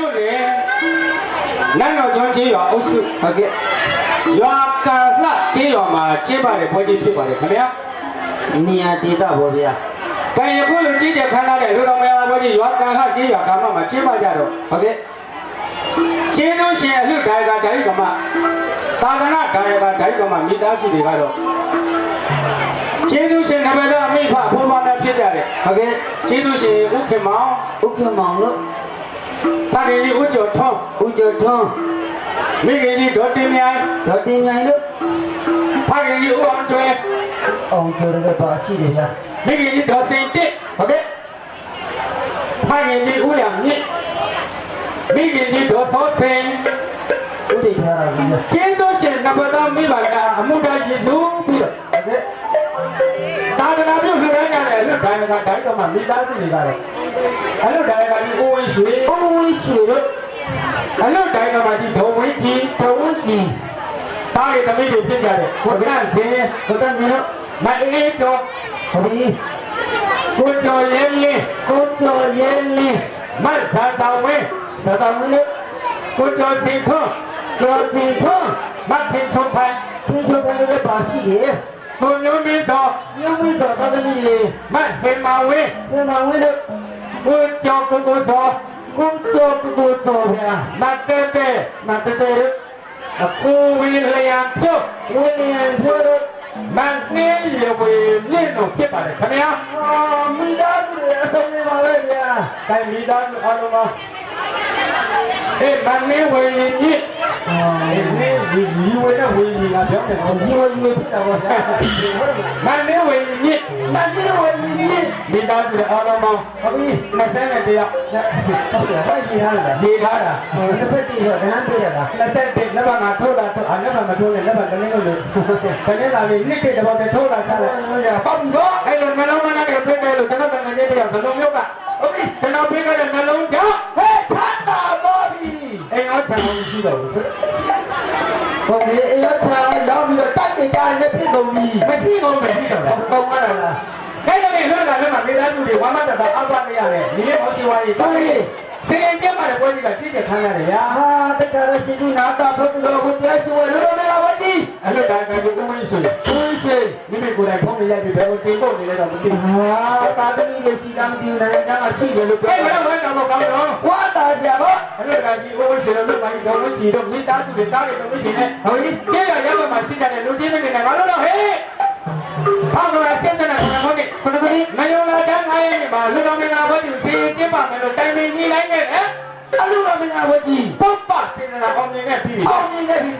မြို့နယ်နန်းတော်ကျွန်းကျေးရွာအုပ်စုဟုတ်ကဲ့ရွာကန်လှကျေးရွာမှာကျင်းပတဲ့ပွဲကြီးဖြစ်ပါတယ်ခင်ဗျာနေရာဒေသပေါ့ဗျာကံယခုလိုကြီးကျယ်ခမ်းနားတဲ့လူတော်မယားပွဲကြီးရွာကန်လှကျေးရွာကမ္မမှာကျင်းပကြတော့ဟုတ်ကဲ့ရှင်းလို့ရှင်အလှဒါယကဒိုင်ကမသာသနာဒါယကဒိုင်ကမမိသားစုတွေကတော့ကျေးဇူးရှင်နဗဒအမိဖဘုရားနဲ့ဖြစ်ကြတယ်ဟုတ်ကဲ့ကျေးဇူးရှင်ဦးခင်မောင်ဥက္ကမောင်လို့ တာခင်ကြီးဦးကျော်ထွန်းဦးကျော်ထွန်းမိခင်ကြီးဒေါ်တင်မြိုင်ဒေါ်တင်မြိုင်လို့ဖခင်ကြီးဦးအောင်ကျွဲအောင်ကျော်လည်းပါရှိတယ်ဗျာမိခင်ကြီးဒေါ်စိန်တစ်ဟုတ်ကဲ့ဖခင်ကြီးဦးရမြင့်မိခင်ကြီးဒေါ်စောစိန်ဦးတိတ်ထားတာကြီးဗျာကျေးဇူးရှင်နဗဒမိဘကအမှုတော်ယေရှုပြီးတော့ဟုတ်ကဲ့သာသနာပြုလှူဒါန်းကြတယ်လို့ဒါယကဒိုင်ကမမိသားစုတွေကတော့အလို့ဒါယကကြီးဦးဝင်းရွှေဦးဝင်းရှိလို့အလို့ဒိုင်ကမကြီးဒေါ်ဝင်းကြီးတဝန်းကြီးတားရသမီးတွေဖြစ်ကြတ ယ်ကိုကန့်စင်ဘုဒ္ဓနေလို့မအေးကျော်ဟုတ်ပြီကိုကျော်ရဲလင်းကိုကျော်ရဲလင်းမတ်ဆာဆောင်ဝင်းသတော်လို့ကိုကျော်စင်ထွန်းကျော်တင်ထွန်းမတ်ခင်ချုံဖိုင်သူတို့လည်းပါရှိတယ်ကိုမျိုးမင်းစောညမင်းစောတသမီးလေးမတ်ဟင်မာဝင်းပြန်မဝင်လို့ကို ကျော်ကိုကိုစောကိုကျော်ကိုစောဗျာမတ်တဲတဲမတတဲ့အကိုဝင်းလျံ ပြုတ်ဝင်းလျံပြောလို့မန်နေရဝေမြင့်တို့ဖြစ်ပါတယ်ခင်ဗျာအာမိသားစုရဲ့အဆုံးနေပါပဲဗျာတိုင်းမိသားစုအားလုံးပါအေးမန်နေဝေမြင့်မြင့်အာအေးနေဒီဒီဝေနဲ့ဝေမြင့်လာပြောတယ်ဒီဝကြီးဖြစ်တာပါဗျာမန်နေဝေမြင့်မတိဝကြီးကြီးမိသားစုအားလုံးပါဟုတ်ပြီ20နဲ့တယောက်ဟုတ်ကဲ့ဘာကြီးဟာလဲနေထားတာဟိုတစ်ဖက်တည်းတော့ဒန်းပြရတာ21လက်ပါငါထိုးတာထိုးအာလက်ပါမထိုးနဲ့လက်ပါတနေ့လို့တနေ့လာလေးနှစ်တိတော့တထိုးတာချလိုက်ဟုတ်ရပေါ့ပြီတော့အဲ့လိုနှလုံးသားနဲ့ပြည့်တယ်လို့ကျွန်တော်တန်ငယ်တယောက်သလုံးမျိုးကဟုတ်ပြီကျွန်တော်ပြခဲ့တဲ့နှလုံးကြောင့်ဟဲ့ချမ်းသာတော့ပြီ အိမ်အောင်ချမ်းအောင်ရှိတော့ဘူးဟုတ်ပြီအရချာရောက်ပြီးတော့တိုက်ကြတဲ့ဖြစ်ကုန်ပြီမရှိဘူးမရှိတော့ဘူးတော့မလာလားအဲ့လိုလေလွတ်တာလည်းမမိသားစုတွေဝမ်းမတတာအောက်ကနေရတယ်ဒီနေ့ဟောရှိဝါးကြီးတော်ပြီစင်ရင်ပြတ်ပါတဲ့ပွဲကြီးကကြည့်ကြခံရတယ်ဗျာဟာတကယ်ရှိသူနာတာဘုရားဘုရားရှိဝဲလို့မလာပါဘူး အဲ့လိုဒါကကိုကိုမင်းဆိုဘူးရှိမိမိကိုယ်တိုင်ဖုန်းနေလိုက်ပြီးဘယ်ကိုတင်ဖို့နေလဲတော့မသိဘူးဟာတာသမီးလေးစီကံပြူနေတယ်ကမရှိတယ်လို့ပြောအဲ့ဘယ်တော့မှတော့ကောင်းတော့ဝါတာကြတော့အဲ့လိုကကြီးကိုရှင်တို့မိုင်းတော်လို့ကြည်တော့မိသားစုတွေတားတယ်တော့မိနေတယ်ဟိုကြီးကျေရရမှာရှိကြတယ်လူကြီးမနေနဲ့ဘာလို့တော့ဟဲ့အောက်ကဆက်စနာကဟုတ်ကဲ့ခဏခဏမယုံလာတန်းငါရဲ့မှာလူတော်မင်္ဂလာဘုရားစီပြပါမယ်လို့တိုင်ပင်ညီလိုက်ခဲ့တယ် အလူတော်မင်းဝကြီးပုပ္ပစေနာအောင်မြင်ခဲ့ပြီအောင်မြင်ခဲ့ပြီ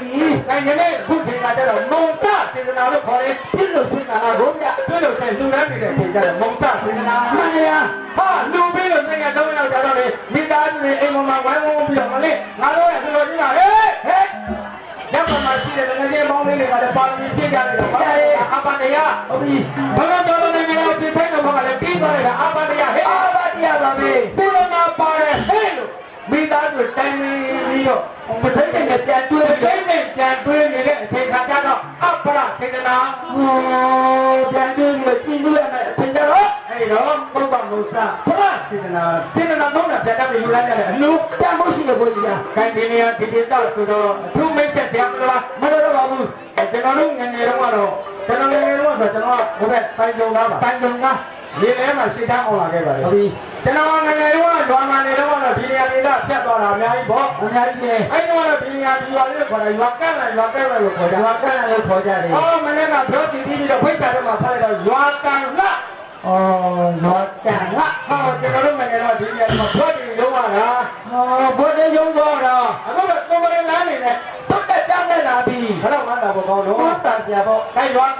တိုင်းကနေခုချိန်လာတော့မုံစစေနာလို့ခေါ်တယ်ပြည့်လို့ဖြစ်တာကိုဗျတွေ့လို့ဆိုင်လူရမ်းနေတဲ့အချိန်ကျတော့မုံစစေနာမှန်ရဟာလူပြီးလို့နိုင်ငံတော့ရောက်ကြတော့လေမိသားစုတွေအိမ်ပေါ်မှာဝိုင်းဝန်းပြီးတော့မလေးငါတို့ရဲ့လူတော်ကြီးပါဟဲ့ဟဲ့ရောက်မှရှိတဲ့ငွေကြေးပေါင်းလေးတွေကလည်းပါရမီပြည့်ကြတယ်တော့ဘာလဲအပန္နယဟုတ်ပြီဘုရားတော်နိုင်ငံတော် သားစုတိုင်းပြီးတော့ပထိုင်နဲ့ပြန်တွေ့တွေ့ပြီတဲ့နဲ့ပြန်တွေ့နေတဲ့အချိန်ခါကျတော့အပ္ပရစေတနာဟောပြန်တွေ့ပြီးကြည့်လို့ရမယ်အချိန်ကြတော့အဲ့တော့ဘုရားမုစပရစေတနာစေတနာတော့ပြန်တက်ပြီးယူလိုက်ရတဲ့အလူတန်ဖို့ရှိတဲ့ဘုရားခိုင်ဒီနေရာဒီဒေသဆိုတော့အထူးမိတ်ဆက်ဆရာမလားမတော်တော့ပါဘူးကျွန်တော်တို့ငယ်ငယ်တုန်းကတော့ကျွန်တော်ငယ်ငယ်တုန်းကဆိုကျွန်တော်ဘုရားပိုင်ကြုံသားပါတန်ကြုံကရေထဲမှာရှေ့တန်းအောင်လာခဲ့ပါတယ်ဟုတ်ပြီ ကျွန်တော်ငယ်ငယ်တုန်းကရွာမှာနေတုန်းကတော့ဒီနေရာဒေသပြတ်သွားတာအများကြီးပေါ့အများကြီးပဲအဲ့ဒီကတော့ဒီနေရာဒီရွာလေးကိုခေါ်တယ်ရွာကန့်လာရွာကန့်လာလို့ခေါ်ကြဒီမှာကန်းလည်းခေါ်ကြတယ်အော်မနေ့ကပြောစီတီးပြီးတော့ဖိတ်စာထဲမှာဖတ်လိုက်တော့ရွာကန်လာအော်တော့တန်ကဟောကျွန်တော်တို့ငယ်ငယ်တော့ဒီနေရာမှာဖွက်ပြီးရုံးလာတာဟောဘုရားရုံးတော့တော့အခုတော့ကိုယ်မလေးလမ်းနေနဲ့တုတ်တက်ကြောင်းနဲ့လာပြီဘယ်တော့မှလာဖို့ကောင်းတော့ဟောတာပြပေါ့အဲရွာကန်လာ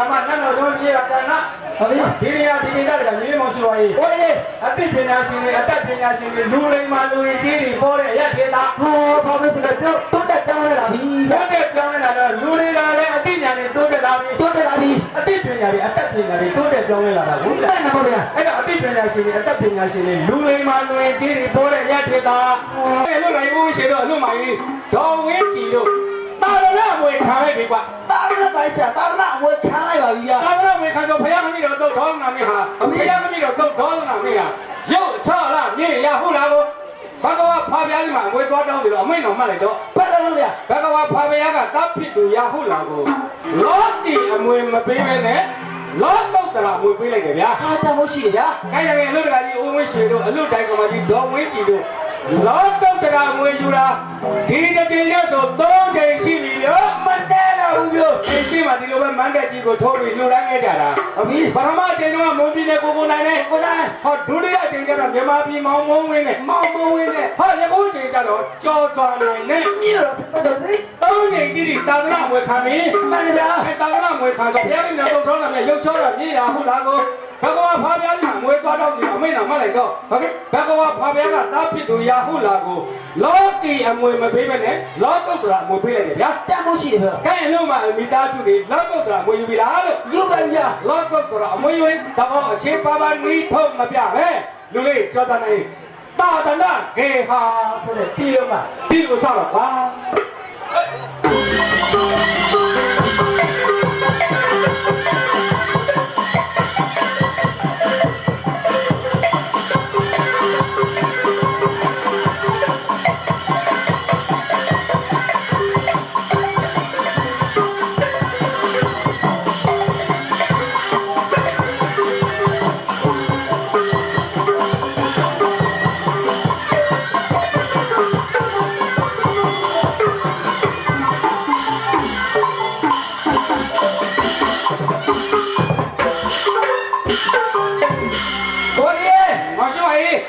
ကြီးရွာကမှနတ်တော်တို့ကြီးရွာကန်လာဟုတ်ပြီဒီနေရာဒီဒေသတွေကမြေမောင်ရှိပါရဲ့ဘုရားအသိပညာရှင်တွေအတတ်ပညာရှင်တွေလူလိမ္မာလူကြီးကြီးတွေပေါ်တဲ့ရက်ဒေသဟောဘာလို့ဆိုတော့တုတ်တက်ကြောင်းနဲ့လာပြီဘယ်နဲ့ပြောင်းနေတာလဲလူတွေကလည်းအသိဉာဏ်တွေတိုးတက်လာပြီတုတ်တက်လာပြီအသိပညာတွေအတတ်ပညာတွေတိုးတက်ပြောင်းလဲလာတာဟုတ်လားတဲ့နော်ဗျာအဲ့တော့အသိပညာရှင်တွေအတတ်ပညာရှင်တွေလူလိမ္မာလူကြီးကြီးတွေပေါ်တဲ့ရက်ဒေသအဲ့လိုလိုက်ဦးရှင်တို့အလို့မိုင်းဒေါ်ဝင်းကြည်တို့တာ ရဏဝေခံလိုက်ပြီကွာတာရပိုင်းဆရာတာရဝတ်ခံလိုက်ပါပြီဗျာတာရဏဝေခံဆိုဘုရားခမီးတော်တို့ဒေါ်နာမင်းဟာဘုရားခမီးတော်တို့ဒေါ်နာမင်းဟာရုပ်ချလာမြေရဟုတ်လားကိုဘဂဝါဖာပြားကြီးမှာငွေသွားတောင်းတယ်တော့အမိန်တော်မှတ်လိုက်တော့ဘယ်လိုလုပ်ဗျာဘဂဝါဖာပြားကတပ်ဖြစ်သူရာဟုတ်လားကိုလောကီအမွေမပေးမဲနဲ့လောကုတ်တရာအမွေပေးလိုက်တယ်ဗျာအားတမို့ရှိတယ်ဗျာခိုင်တယ်အလုတကာကြီးဦးဝင်းရွှေတို့အလုတိုင်ကမာကြီးဒေါ်ဝင်းကြည်တို့လောကုတ်တရာအမွေယူတာဒီတစ်ချိန်နဲ့ဆို၃ချိန်ရှိ မှဒီလိုပဲမန်တက်ကြီးကိုထိုးပြီးလှူဒန်းခဲ့ကြတာအဘီပထမအချိန်တော့မွန်ပြည်နယ်ကိုကိုနိုင်နဲ့ကိုနိုင်ဟောဒုတိယအချိန်ကျတော့မြန်မာပြည်မောင်မုံဝင်းနဲ့မောင်မဝင်းနဲ့ဟောယခုအချိန်ကျတော့ကြော်စွာနိုင်နဲ့မြေတော့စတော့ပြီသုံးချိန်တိတိတာသနာမွေခံပြီးမှန်တယ်ဗျာအဲတာသနာမွေခံဆိုဘုရားရှင်တော်ထောင်းတာမြရုပ်ချောတာမြေတာဟုတ်လားကို ဘဂဝါဖားပြားကြီးမွေသွားတော့ဒီအမိန်တော်မှတ်လိုက်တော့ဟုတ်ကဲ့ဘဂဝါဖားပြားကတာဖြစ်သူရာဟုတ်လားကိုလောကီအမွေမပေးဘဲနဲ့လောကုတ္တရာအမွေပေးလိုက်တယ်ဗျာတမို့ရှိတယ်ဗျာကဲအလုံးမမိသားစုတွေလောကုတ္တရာအမွေယူပြီလားလို့ယူပါဗျာလောကုတ္တရာအမွေယူရင်တဘောအခြေပါပါနီးထုံမပြပဲလူလေးကြောတာနေတာဒနာကေဟာဆိုတဲ့ပြီးတော့မှပြီးကိုဆောက်တော့ပါ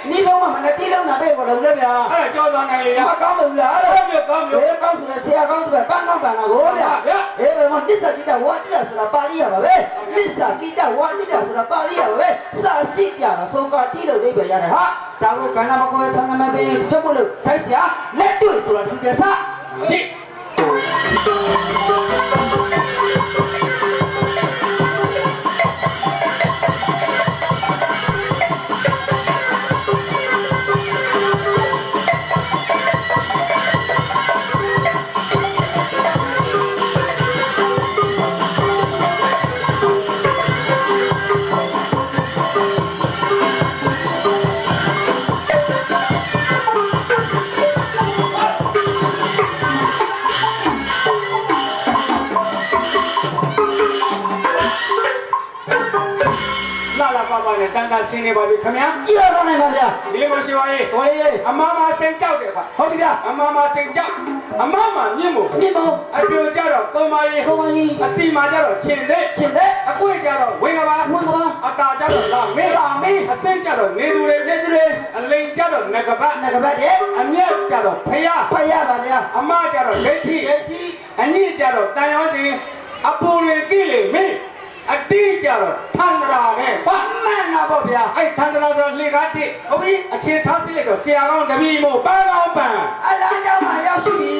နီးလုံးမမနဲ့တီးလုံးနာပဲဘောလို့လေဗျာအဲ့ဒါကြောသွားနိုင်လေမလားကောင်းဘူးလားကောင်းပြီကောင်းပြီဘယ်ကောင်းဆိုလဲဆရာကောင်းဆိုပဲပန်းကောင်းပန်းလာကိုဗျာအေးဘယ်မှာနစ္စာကိတဝါတိတာဆိုတာပါဠိရပါပဲနစ္စာကိတဝါတိတာဆိုတာပါဠိရပါပဲစာရှိပြတာဆုံးကတီးလို့အိဗယ်ရတယ်ဟာဒါကိုကန္နာမကောဆန္ဒမပေးတချို့မလို့ဆိုင်ဆရာလက်တွေ့ဆိုတာသူပြစကြ ဆင်းနေပါပြီခင်ဗျာကြည့်ရတော့နိုင်ပါဗျာဒီလိုမရှိပါဘူးကိုရီအမမဆင်ကြောက်တယ်ကွာဟုတ်ပြီဗျာအမမဆင်ကြောက်အမမမြင့်မို့မြင့်မောအပြိုကြတော့ကုံမကြီးကောင်းပါကြီးအစီမာကြတော့ချင်းတဲ့ချစ်တဲ့အကွေ့ကြတော့ဝင်းကပါဝင်ကပါအတာကြတော့လာမင်းလာမင်းအစင်ကြတော့နေသူတွေလက်တွေအလိန်ကြတော့ငကပတ်နကပတ်တဲ့အမျက်ကြတော့ဖယားဖရပါဗျာအမကြတော့ဒိဋ္ဌိရဲ့ကြီးအညစ်ကြတော့တန်ရောချင်းအပူတွေကိလေမင်းအတိ ကြတော့ထန္ဒရာနဲ့ဘာမှန်တာပေါ့ဗျာအဲ့ထန္ဒရာဆိုလေကားတိဟုတ်ပြီအခြေထားစီလိုက်တော့ဆရာကောင်းတပည့်မို့ပန်းကောင်းပန်းအလားကြောင့်မှရောက်ရှိပြီ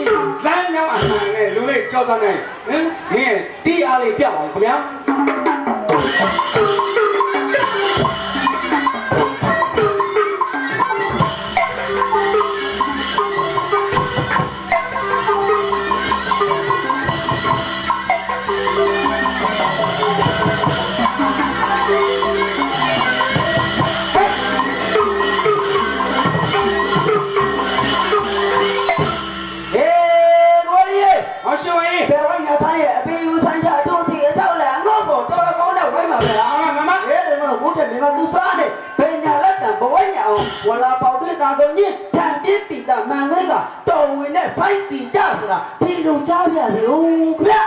လမ်းကြောင်းအမှန်နဲ့လူလေးကြောက်စမ်းနေဟင်မင်းတီးအားလေးပြပါဦးခင်ဗျာ ဝလာပေါတွေ့တာတော့ညင်တံပြစ်ပီတာမန်လေးကတော်ဝင်တဲ့စိုက်တီတဆိုတာဒီလိုကြားပြစီဦးခင်ဗျာ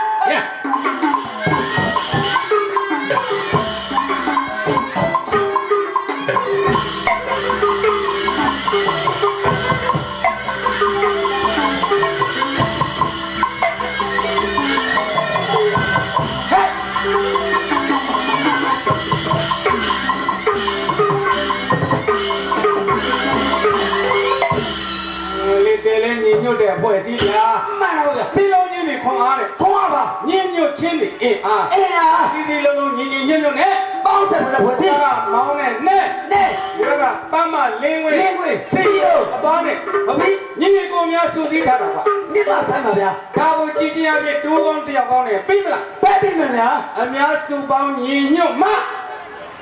ဟဲ့လေတဲလဲညီညွတ်တဲ့အဖွဲ့အစည်းဗျာမှန်တာပေါ့ဗျာစီလုံးချင်းတွေခွန်အားနဲ့ခေါင်းပါညညွတ်ချင်းတွေအင်းအားအေးအားစီစီလုံးလုံးညီညီညွတ်ညွတ်နဲ့ပေါင်းဆက်တဲ့ဖွဲ့စီဆရာကမောင်းနဲ့နဲ့နဲ့ဒီကပန်းမလင်းဝဲလင်းဝဲစီရောအပားနဲ့ဘဘီညီညီကိုများစူးစီးထားတာကွာမြစ်ပါဆိုင်ပါဗျာဒါကိုကြည်ကြည်အပြည့်တိုးကောင်းတယောက်ကောင်းနဲ့ပြီးမလားပဲပြီမဗျာအများစုပေါင်းညီညွတ်မှ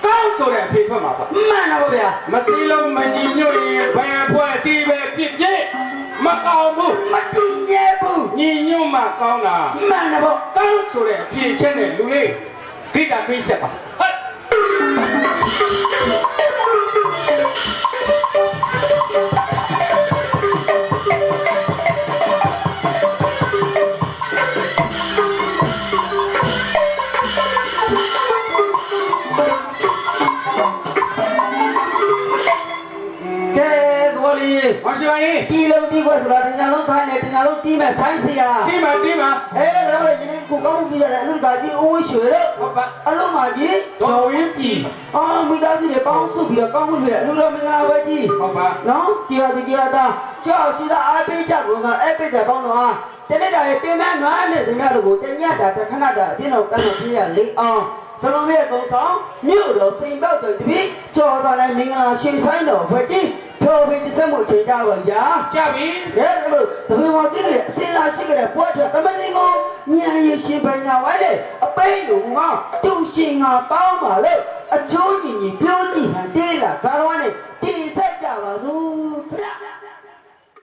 ကောင်းဆိုတဲ့အဖေထွက်မှာပါမှန်တာပေါ့ဗျာမစည်းလုံးမညီညွတ်ရင်ဘယ်ဖွဲ့စည်းပဲဖြစ် မကောင်းဘူးမတည်ငယ်ဘူးညီညွတ်မှကောင်းတာမှန်တယ်ဗောကောင်းဆိုတဲ့အပြင်ချက်နဲ့လူလေးဂိတာခင်းဆက်ပါဟဲ့ ခွက်ဆိုတာတင်ညာလုံးခိုင်းတယ်တင်ညာလုံးတီးမဲ့ဆိုင်းစရာဒီမှာဒီမှာအဲဒါလည်းဒီနေ့ကိုကောင်းမှုပြရတဲ့အလူကကြီးအိုးရွှေတော့ဟုတ်ပါအလုံးမကြီးတော်ရင်းကြီးအာမိသားစုတွေပေါင်းစုပြီးတော့ကောင်းမှုပြရအလူတော်မင်္ဂလာပဲကြီးဟုတ်ပါနော်ကြည်ရသည်ကြည်ရတာကြောက်စီတာအားပေးကြကုန်ကအဲ့ပိတ်တဲ့ပေါင်းတော့ဟာတနေ့တာရဲ့ပြင်မဲ့နွားနဲ့တင်ရလို့ကိုတညတာတခဏတာအပြင်းတော့ကန်းတော့ပြရလေးအောင်စလုံးရဲ့ကုံဆောင်မြို့တော်စိန်ပေါက်တော်တပည့်ကြော်တော်လည်းမင်္ဂလာရွှေဆိုင်တော်ဖွဲ့ကြီး ကျော်ပြီးတဆက်မှုအချိန်ကြပါဗျာကြပြီကဲအဲ့လိုတပင်မော်ကြီးတွေအစင်လာရှိကြတဲ့ပွဲထွက်တမန်စင်ကိုညံရရှင်ပညာဝိုင်းလေအပိန်းလူငါသူရှင်ငါပေါင်းပါလေအချိုးညီညီပြောညီဟန်တေးလာကာရဝါနဲ့တင်ဆက်ကြပါစို့